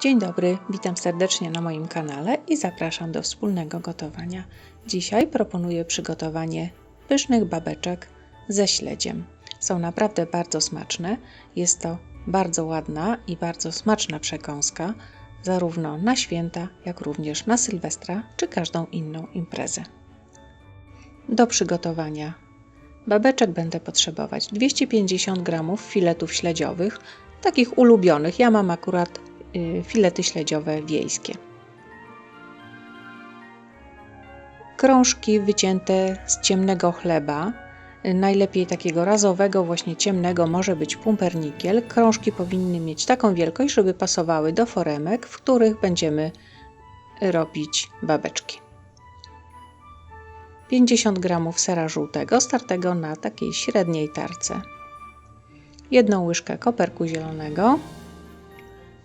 Dzień dobry, witam serdecznie na moim kanale i zapraszam do wspólnego gotowania. Dzisiaj proponuję przygotowanie pysznych babeczek ze śledziem. Są naprawdę bardzo smaczne. Jest to bardzo ładna i bardzo smaczna przekąska, zarówno na święta, jak również na Sylwestra czy każdą inną imprezę. Do przygotowania babeczek będę potrzebować 250 g filetów śledziowych, takich ulubionych. Ja mam akurat filety śledziowe wiejskie. Krążki wycięte z ciemnego chleba, y, najlepiej takiego razowego, właśnie ciemnego, może być pumpernikiel. Krążki powinny mieć taką wielkość, żeby pasowały do foremek, w których będziemy robić babeczki. 50 g sera żółtego, startego na takiej średniej tarce, jedną łyżkę koperku zielonego,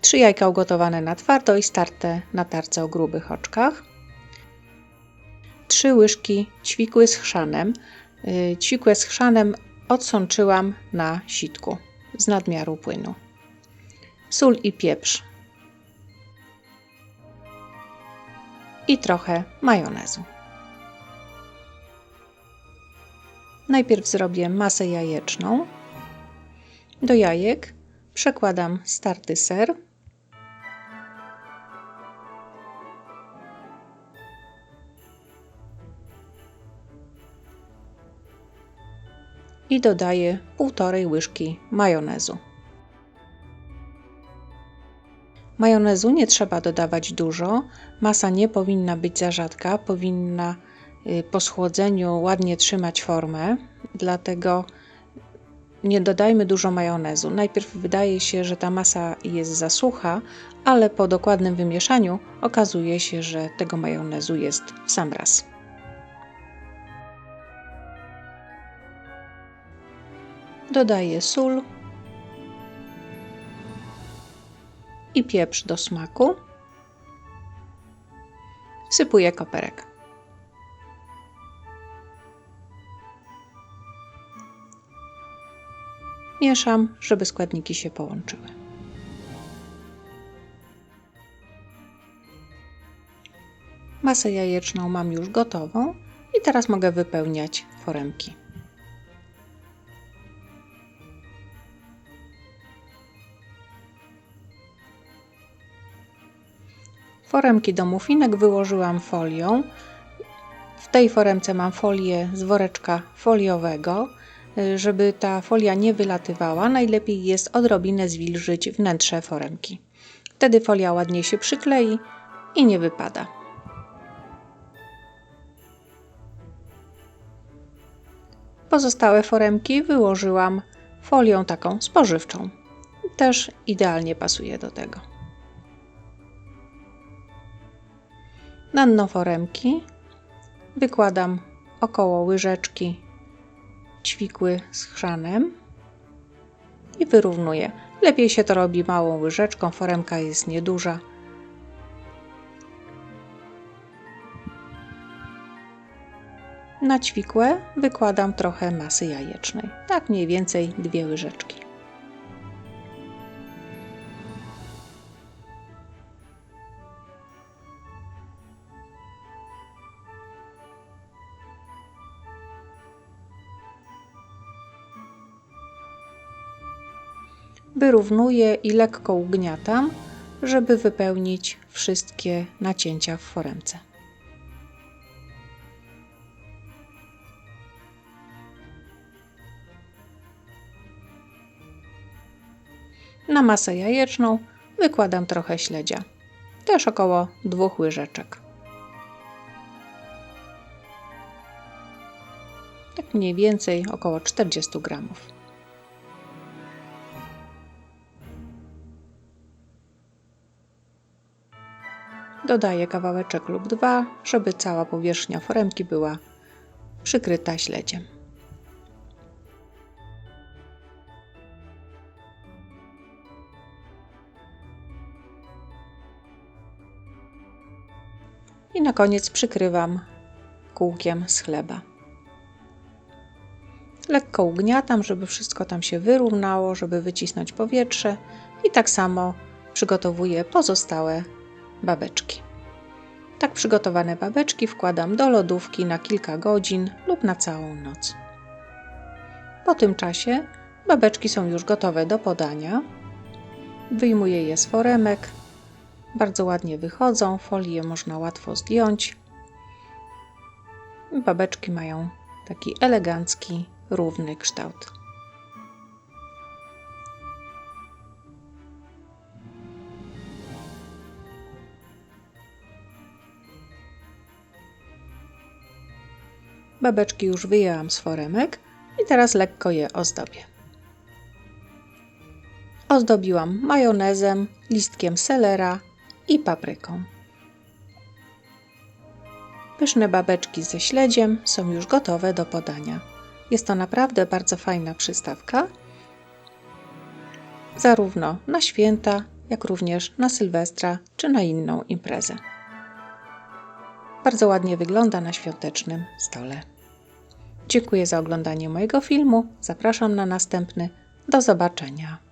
3 jajka ugotowane na twardo i starte na tarce o grubych oczkach, 3 łyżki ćwikły z chrzanem. Y, ćwikłe z chrzanem odsączyłam na sitku z nadmiaru płynu. Sól i pieprz. I trochę majonezu. Najpierw zrobię masę jajeczną. Do jajek przekładam starty ser. I dodaję półtorej łyżki majonezu. Majonezu nie trzeba dodawać dużo. Masa nie powinna być za rzadka, powinna Y, po schłodzeniu ładnie trzymać formę, dlatego nie dodajmy dużo majonezu. Najpierw wydaje się, że ta masa jest za sucha, ale po dokładnym wymieszaniu okazuje się, że tego majonezu jest w sam raz. Dodaję sól i pieprz do smaku. Wsypuję koperek. Mieszam, żeby składniki się połączyły. Masę jajeczną mam już gotową i teraz mogę wypełniać foremki. Foremki do mufinek wyłożyłam folią. W tej foremce mam folię z woreczka foliowego żeby ta folia nie wylatywała, najlepiej jest odrobinę zwilżyć wnętrze foremki. Wtedy folia ładnie się przyklei i nie wypada. Pozostałe foremki wyłożyłam folią taką spożywczą. Też idealnie pasuje do tego. Na dno foremki wykładam około łyżeczki ćwikły z chrzanem i wyrównuję. Lepiej się to robi małą łyżeczką, foremka jest nieduża. Na ćwikłę wykładam trochę masy jajecznej, tak mniej więcej dwie łyżeczki. Wyrównuję i lekko ugniatam, żeby wypełnić wszystkie nacięcia w foremce. Na masę jajeczną wykładam trochę śledzia, też około dwóch łyżeczek. Tak mniej więcej około 40 gramów. Dodaję kawałeczek lub dwa, żeby cała powierzchnia foremki była przykryta śledziem. I na koniec przykrywam kółkiem z chleba. Lekko ugniatam, żeby wszystko tam się wyrównało, żeby wycisnąć powietrze i tak samo przygotowuję pozostałe babeczki. Tak przygotowane babeczki wkładam do lodówki na kilka godzin lub na całą noc. Po tym czasie babeczki są już gotowe do podania. Wyjmuję je z foremek. Bardzo ładnie wychodzą, folię można łatwo zdjąć. Babeczki mają taki elegancki, równy kształt. Babeczki już wyjęłam z foremek i teraz lekko je ozdobię. Ozdobiłam majonezem, listkiem selera i papryką. Pyszne babeczki ze śledziem są już gotowe do podania. Jest to naprawdę bardzo fajna przystawka, zarówno na święta, jak również na Sylwestra czy na inną imprezę. Bardzo ładnie wygląda na świątecznym stole. Dziękuję za oglądanie mojego filmu. Zapraszam na następny. Do zobaczenia.